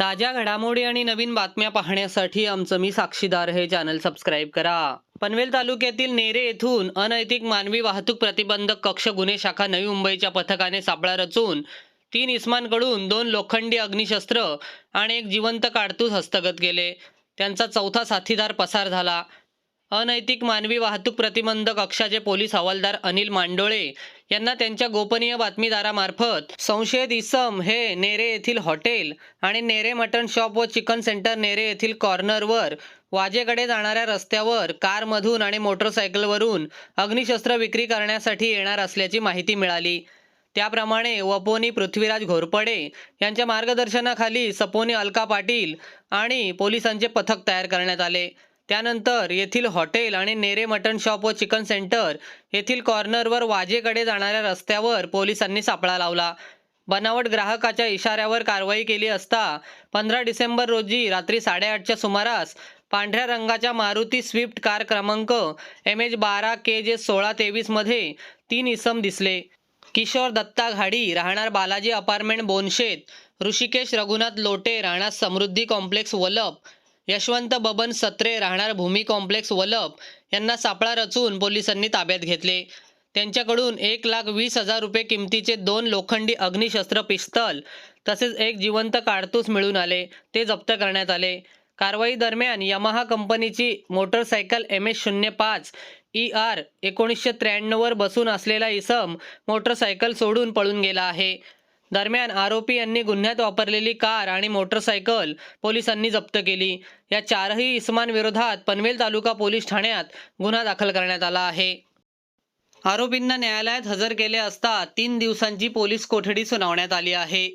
ताज्या घडामोडी आणि नवीन बातम्या पाहण्यासाठी आमचं मी साक्षीदार हे चॅनल सबस्क्राईब करा. पनवेल तालुक्यातील नेरे येथून अनैतिक मानवी वाहतूक प्रतिबंधक कक्ष गुन्हे शाखा नवी मुंबईच्या पथकाने सापळा रचून तीन इस्मांकडून दोन लोखंडी अग्निशस्त्र आणि एक जिवंत काडतूस हस्तगत केले. त्यांचा चौथा साथीदार पसार झाला. अनैतिक मानवी वाहतूक प्रतिबंधक कक्षाचे पोलीस हवालदार अनिल मांडोळे यांना त्यांच्या गोपनीय बातमीदारामार्फत संशयित इसम हे नेरे येथील हॉटेल आणि नेरे मटण शॉप व चिकन सेंटर नेरे येथील कॉर्नरवर वाजेकडे जाणाऱ्या रस्त्यावर कारमधून आणि मोटरसायकलवरून अग्निशस्त्र विक्री करण्यासाठी येणार असल्याची माहिती मिळाली. त्याप्रमाणे वपोनी पृथ्वीराज घोरपडे यांच्या मार्गदर्शनाखाली सपोनी अलका पाटील आणि पोलिसांचे पथक तयार करण्यात आले. त्यानंतर येथील हॉटेल आणि नेरे मटन शॉप व चिकन सेंटर येथील कॉर्नरवर वाजेकडे जाणाऱ्या रस्त्यावर पोलिसांनी सापळा लावला. बनावट ग्राहकाच्या इशाऱ्यावर कारवाई केली असता पंधरा डिसेंबर रोजी रात्री साडेआठच्या सुमारास पांढऱ्या रंगाच्या मारुती स्विफ्ट कार क्रमांक एम एच बारा के जे सोळा तेवीसमध्ये तीन इसम दिसले. किशोर दत्ता घाडी राहणार बालाजी अपार्टमेंट बोनशेत ऋषिकेश रघुनाथ लोटे राहणार समृद्धी कॉम्प्लेक्स वलप यशवंत बबन सत्रे राहणार भूमी कॉम्प्लेक्स वलप यांना सापळा रचून पोलिसांनी ताब्यात घेतले. त्यांच्याकडून एक लाख वीस हजार रुपये किमतीचे दोन लोखंडी अग्निशस्त्र पिस्तल तसेच एक जिवंत काडतूस मिळून आले. ते जप्त करण्यात आले. कारवाई दरम्यान यमाहा कंपनीची मोटरसायकल एम एस शून्य पाच ई आर एकोणीसशे त्र्याण्णववर बसून असलेला इसम मोटरसायकल सोडून पळून गेला आहे. दरम्यान आरोपी यांनी गुन्ह्यात वापरलेली कार आणि मोटरसायकल पोलिसांनी जप्त केली. या चारही इसमांविरोधात पनवेल तालुका पोलीस ठाण्यात गुन्हा दाखल करण्यात आला आहे. आरोपींना न्यायालयात हजर केले असता तीन दिवसांची पोलीस कोठडी सुनावण्यात आली आहे.